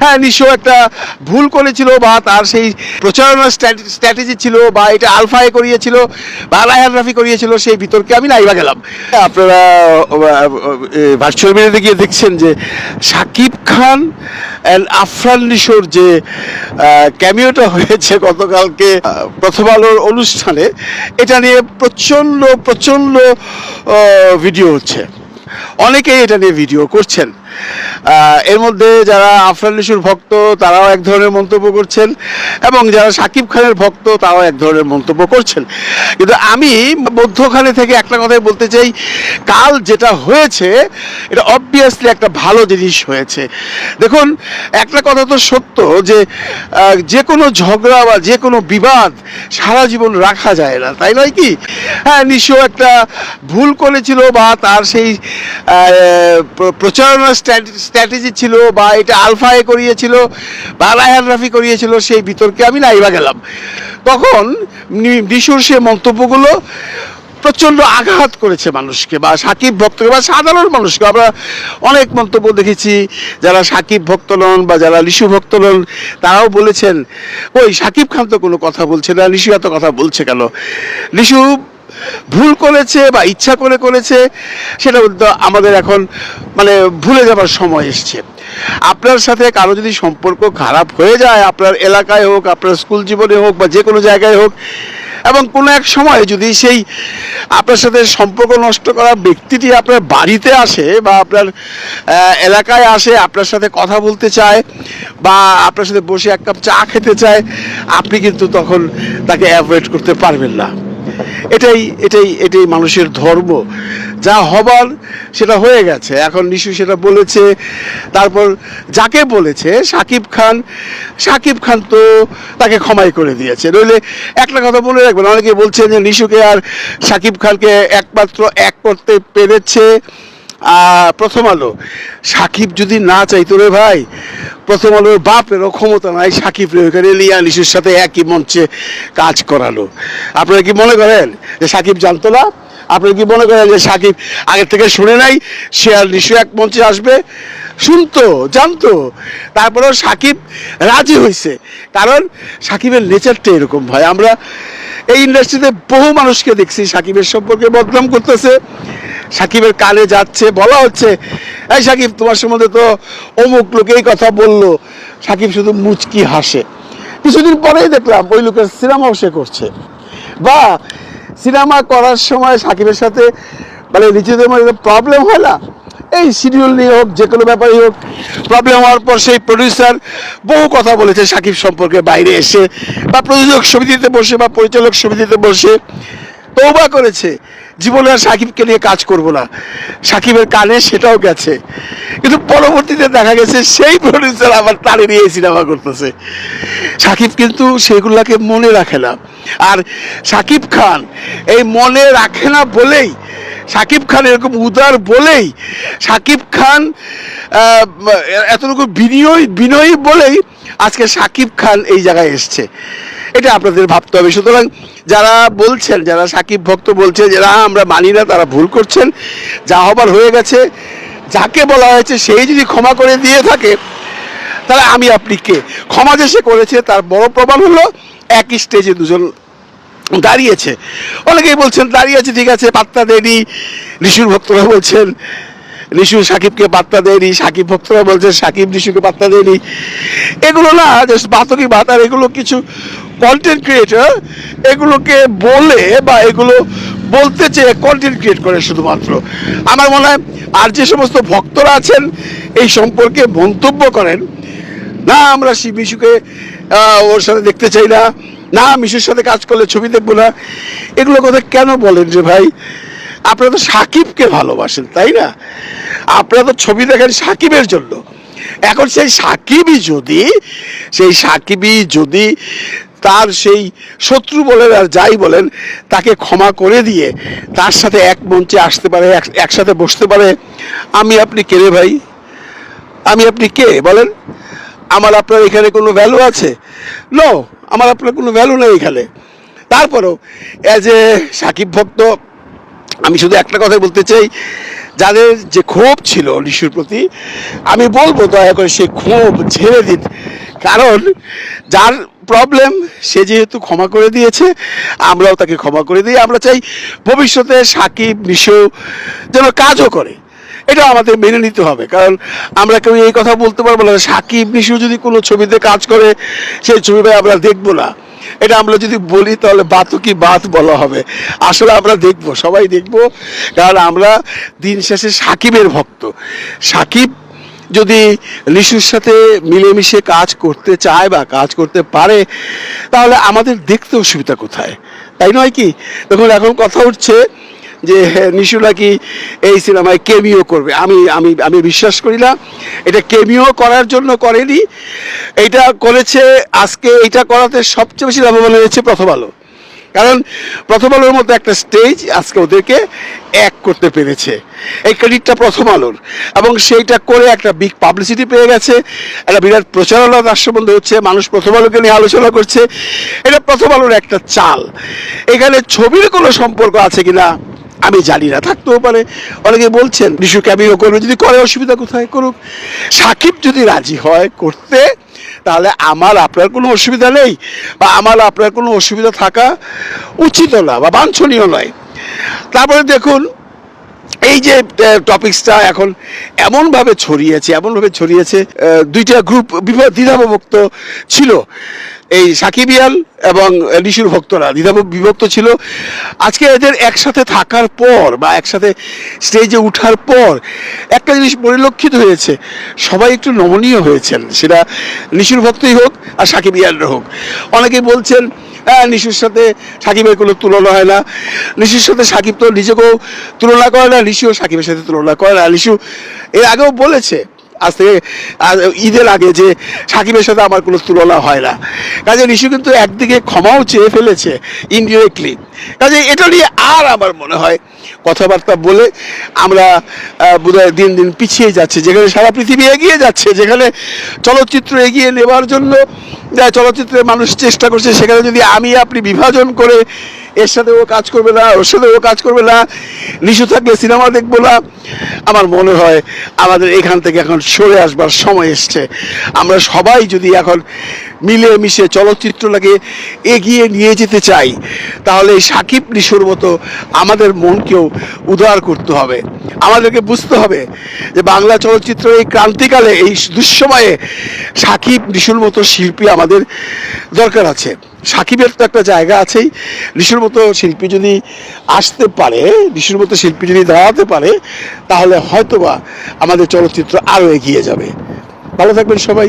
হ্যাঁ নিশ্চয় একটা ভুল করেছিল বা তার সেই প্রচারণার স্ট্র্যাটেজি ছিল বা এটা আলফায় করিয়েছিল বা রায়হান করিয়েছিল সেই বিতর্কে আমি নাইবা গেলাম। আপনারা ভার্চুয়াল মিডিয়াতে গিয়ে দেখছেন যে সাকিব খান অ্যান্ড আফরান নিশোর যে ক্যামিওটা হয়েছে গতকালকে প্রথম আলোর অনুষ্ঠানে, এটা নিয়ে প্রচণ্ড প্রচণ্ড ভিডিও হচ্ছে। অনেকেই এটা নিয়ে ভিডিও করছেন। এর মধ্যে যারা আফরান নিশুর ভক্ত তারাও এক ধরনের মন্তব্য করছেন এবং যারা সাকিব খানের ভক্ত তারাও এক ধরনের মন্তব্য করছেন। কিন্তু আমি মধ্যখানে থেকে একটা কথাই বলতে চাই কাল যেটা হয়েছে এটা অবভিয়াসলি একটা ভালো জিনিস হয়েছে। দেখুন একটা কথা তো সত্য যে যে কোনো ঝগড়া বা যে কোনো বিবাদ সারা জীবন রাখা যায় না তাই নয় কি? হ্যাঁ নিশ্চয় একটা ভুল করেছিল বা তার সেই আহ, প্র- প্রচারণার স্ট্র্যাটেজি ছিল বা এটা আলফায় করিয়েছিল বা রায়হান করিয়েছিল সেই বিতর্কে আমি নাইবা গেলাম। তখন নিশুর সে মন্তব্যগুলো প্রচণ্ড আঘাত করেছে মানুষকে বা সাকিব ভক্তকে বা সাধারণ মানুষকে। আমরা অনেক মন্তব্য দেখেছি, যারা সাকিব ভক্ত নন বা যারা লিশু ভক্ত নন, তারাও বলেছেন, ওই সাকিব খান তো কোনো কথা বলছে না লিশু এত কথা বলছে কেন? লিশু ভুল করেছে বা ইচ্ছা করে করেছে, সেটা আমাদের এখন মানে ভুলে যাবার সময় এসছে। আপনার সাথে কারও যদি সম্পর্ক খারাপ হয়ে যায়, আপনার এলাকায় হোক, আপনার স্কুল জীবনে হোক বা যে কোনো জায়গায় হোক, এবং কোনো এক সময় যদি সেই আপনার সাথে সম্পর্ক নষ্ট করা ব্যক্তিটি আপনার বাড়িতে আসে বা আপনার এলাকায় আসে, আপনার সাথে কথা বলতে চায় বা আপনার সাথে বসে এক কাপ চা খেতে চায়, আপনি কিন্তু তখন তাকে অ্যাভয়েড করতে পারবেন না। এটাই এটাই এটাই মানুষের ধর্ম। যা হবার সেটা হয়ে গেছে। এখন নিশু সেটা বলেছে। তারপর যাকে বলেছে, সাকিব খান সাকিব খান তো তাকে ক্ষমাই করে দিয়েছে। নইলে একটা কথা বলে রাখবেন। অনেকে বলছেন যে নিশুকে আর সাকিব খানকে একমাত্র এক করতে পেরেছে। প্রথম আলো। সাকিব যদি না চাইতো রে ভাই, প্রথম আলোর বাপেরও ক্ষমতা নাই সাকিব রে ওখানে লিয়া নিশুর সাথে একই মঞ্চে কাজ করালো। আপনারা কি মনে করেন যে সাকিব জানতো না? আপনারা কি মনে করেন যে সাকিব আগের থেকে শুনে নাই, সে আর নিশু এক মঞ্চে আসবে? শুনতো, জানতো। তারপরেও সাকিব রাজি হয়েছে কারণ সাকিবের নেচারটা এরকম ভাই। আমরা এই ইন্ডাস্ট্রিতে বহু মানুষকে দেখছি সাকিবের সম্পর্কে বদনাম করতেছে। সাকিবের কানে যাচ্ছে, বলা হচ্ছে, এই সাকিব, তোমার সম্বন্ধে তো অমুক লোক এই কথা বলল। সাকিব শুধু মুচকি হাসে। কিছুদিন পরেই দেখলাম ওই লোকের সিনেমাও সে করছে। বা, সিনেমা করার সময় সাকিবের সাথে মানে নিজেদের মধ্যে প্রবলেম হয় না? এই শিডিউল নিয়ে হোক, যে কোনো ব্যাপারই হোক প্রবলেম হওয়ার পর সেই প্রডিউসার বহু কথা বলেছে সাকিব সম্পর্কে, বাইরে এসে, বা প্রযোজক সমিতিতে বসে, বা পরিচালক সমিতিতে বসে তৌবা করেছে। জীবনে আর সাকিবকে নিয়ে কাজ করব না। সাকিবের কানে সেটাও গেছে। কিন্তু পরবর্তীতে দেখা গেছে সেই প্রডিউসার আবার তারে নিয়ে সিনেমা করতেছে। সাকিব কিন্তু সেগুলাকে মনে রাখে না। আর সাকিব খান এই মনে রাখে না বলেই, সাকিব খান এরকম উদার বলেই, সাকিব খান এতটুকু বিনয় বিনয়ী বলেই আজকে সাকিব খান এই জায়গায় এসছে। এটা আপনাদের ভাবতে হবে। সুতরাং যারা বলছেন, যারা সাকিব ভক্ত বলছেন যারা আমরা মানি না, তারা ভুল করছেন। যা হবার হয়ে গেছে, যাকে বলা হয়েছে, সেই যদি ক্ষমা করে দিয়ে থাকে, তাহলে আমি, আপনি কে? ক্ষমা যে সে করেছে, তার বড় প্রমাণ হলো, একই স্টেজে দুজন দাঁড়িয়েছে। অনেকেই বলছেন দাঁড়িয়েছে ঠিক আছে, পাত্তা দেয়নি। নিশুর ভক্তরা বলছেন, নিশু সাকিবকে পাত্তা দেয়নি। সাকিব ভক্তরা বলছেন, সাকিব নিশুকে পাত্তা দেয়নি। এগুলো না জাস্ট বাতকি বাত আর এগুলো কিছু কন্টেন্ট ক্রিয়েটর এগুলোকে বলে বা এগুলো বলতে চেয়ে কন্টেন্ট ক্রিয়েট করে শুধুমাত্র। আমার মনে হয় আর যে সমস্ত ভক্তরা আছেন, এই সম্পর্কে মন্তব্য করেন, না আমরা শিব মিশুকে ওর সাথে দেখতে চাই না না মিশুর সাথে কাজ করলে ছবি দেখব না, এগুলো কথা কেন বলেন যে ভাই? আপনারা তো সাকিবকে ভালোবাসেন, তাই না? আপনারা তো ছবি দেখেন সাকিবের জন্য। এখন সেই সাকিবই যদি, সেই সাকিবই যদি তার সেই শত্রু বলেন আর যাই বলেন, তাকে ক্ষমা করে দিয়ে তার সাথে এক মঞ্চে আসতে পারে একসাথে বসতে পারে। আমি আপনি কে রে ভাই? আমি আপনি কে? বলেন, আমার আপনার এখানে কোনো ভ্যালু আছে? ন আমার আপনার কোনো ভ্যালু নেই এখানে। তারপরেও অ্যাজ এ সাকিব ভক্ত, আমি শুধু একটা কথাই বলতে চাই, যাদের যে ক্ষোভ ছিল লিশুর প্রতি, আমি বলব দয়া করে সেই ক্ষোভ ঝেড়ে দিন। কারণ, যার প্রবলেম সে যেহেতু ক্ষমা করে দিয়েছে, আমরাও তাকে ক্ষমা করে দিই। আমরা চাই ভবিষ্যতে সাকিব, নিশো যেন কাজও করে। এটা আমাদের মেনে নিতে হবে, কারণ আমরা কেউ এই কথা বলতে পারব না। সাকিব, নিশু যদি কোনো ছবিতে কাজ করে, সেই ছবিটা আমরা দেখব না। এটা আমরা যদি বলি, তাহলে বাতও কি বাত বলা হবে। আসলে আমরা দেখব, সবাই দেখব। কারণ আমরা দিন শেষে সাকিবের ভক্ত। সাকিব যদি লিশুর সাথে মিলেমিশে কাজ করতে চায় বা কাজ করতে পারে, তাহলে আমাদের দেখতে অসুবিধা কোথায়? তাই নয় কি? দেখুন, এখন কথা উঠছে যে নিশু নাকি এই সিনেমায় কেমিও করবে। আমি আমি আমি বিশ্বাস করি না। এটা কেমিও করার জন্য করেনি। এটা করেছে, আজকে এটা করাতে সবচেয়ে বেশি লাভবান হয়েছে প্রথম আলো। কারণ প্রথম আলোর মতো একটা স্টেজ আজকে ওদেরকে এক করতে পেরেছে। এই ক্রেডিটটা প্রথম আলোর এবং সেইটা করে একটা বিগ পাবলিসিটি পেয়ে গেছে। একটা বিরাট প্রচারণা তার সম্বন্ধে হচ্ছে, মানুষ প্রথম আলোকে নিয়ে আলোচনা করছে। এটা প্রথম আলোর একটা চাল। এখানে ছবির কোনো সম্পর্ক আছে কিনা আমি জানি না, থাকতেও পারে। অনেকে বলছেন বিশু ক্যামিও করবে। যদি করে, অসুবিধা কোথায় করুক? সাকিব যদি রাজি হয় করতে তাহলে আমার আপনার কোনো অসুবিধা নেই বা আমার আপনার কোনো অসুবিধা থাকা উচিত না বা বাঞ্ছনীয় নয়। তারপরে দেখুন, এই যে টপিক্সটা এখন এমনভাবে ছড়িয়েছে এমনভাবে ছড়িয়েছে দুইটা গ্রুপ দ্বিধাবিভক্ত ছিল। এই সাকিবিয়াল এবং লিশুর ভক্তরা দ্বিধা বিভক্ত ছিল। আজকে এদের একসাথে থাকার পর বা একসাথে স্টেজে ওঠার পর একটা জিনিস পরিলক্ষিত হয়েছে, সবাই একটু নমনীয় হয়েছেন। সেটা নিশুর ভক্তই হোক আর সাকিবিয়ালরা হোক। অনেকেই বলছেন হ্যাঁ নিশুর সাথে সাকিবের কোনো তুলনা হয় না। নিশুর সাথে সাকিব তো নিজেকেও তুলনা করে না লিশুও সাকিবের সাথে তুলনা করে না। লিশু এর আগেও বলেছে আজ থেকে ঈদের আগে যে সাকিবের সাথে আমার কোনো তুলনা হয় না। কাজে নিশু কিন্তু একদিকে ক্ষমাও চেয়ে ফেলেছে ইনডিরেক্টলি কাজে এটা নিয়ে আর আমার মনে হয় কথাবার্তা বলে আমরা বোধহয় দিন দিন পিছিয়ে যাচ্ছে। যেখানে সারা পৃথিবী এগিয়ে যাচ্ছে, যেখানে চলচ্চিত্র এগিয়ে নেবার জন্য, যা চলচ্চিত্রের মানুষ চেষ্টা করছে, সেখানে যদি আমি আপনি বিভাজন করে এর সাথে ও কাজ করবে না, ওর সাথে ও কাজ করবে না, নিশু থাকলে সিনেমা দেখব না আমার মনে হয় আমাদের এখান থেকে এখন সরে আসবার সময় এসছে। আমরা সবাই যদি এখন মিলে মিশে চলচ্চিত্রটাকে এগিয়ে নিয়ে যেতে চাই, তাহলে এই সাকিব নিশুর মতো আমাদের মনকেও উদার করতে হবে। আমাদেরকে বুঝতে হবে যে বাংলা চলচ্চিত্র এই ক্রান্তিকালে, এই দুঃসময়ে সাকিব নিশুর মতো শিল্পী আমাদের দরকার আছে। সাকিবের তো একটা জায়গা আছেই। নিশুর মতো শিল্পী যদি আসতে পারে, নিশুর মতো শিল্পী যদি দাঁড়াতে পারে তাহলে হয়তোবা আমাদের চলচ্চিত্র আরও এগিয়ে যাবে। ভালো থাকবেন সবাই।